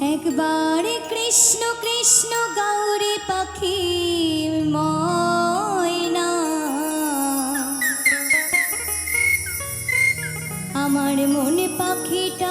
একবারে কৃষ্ণ কৃষ্ণ গৌরে পাখি ময়না। আমার মনে পাখিটা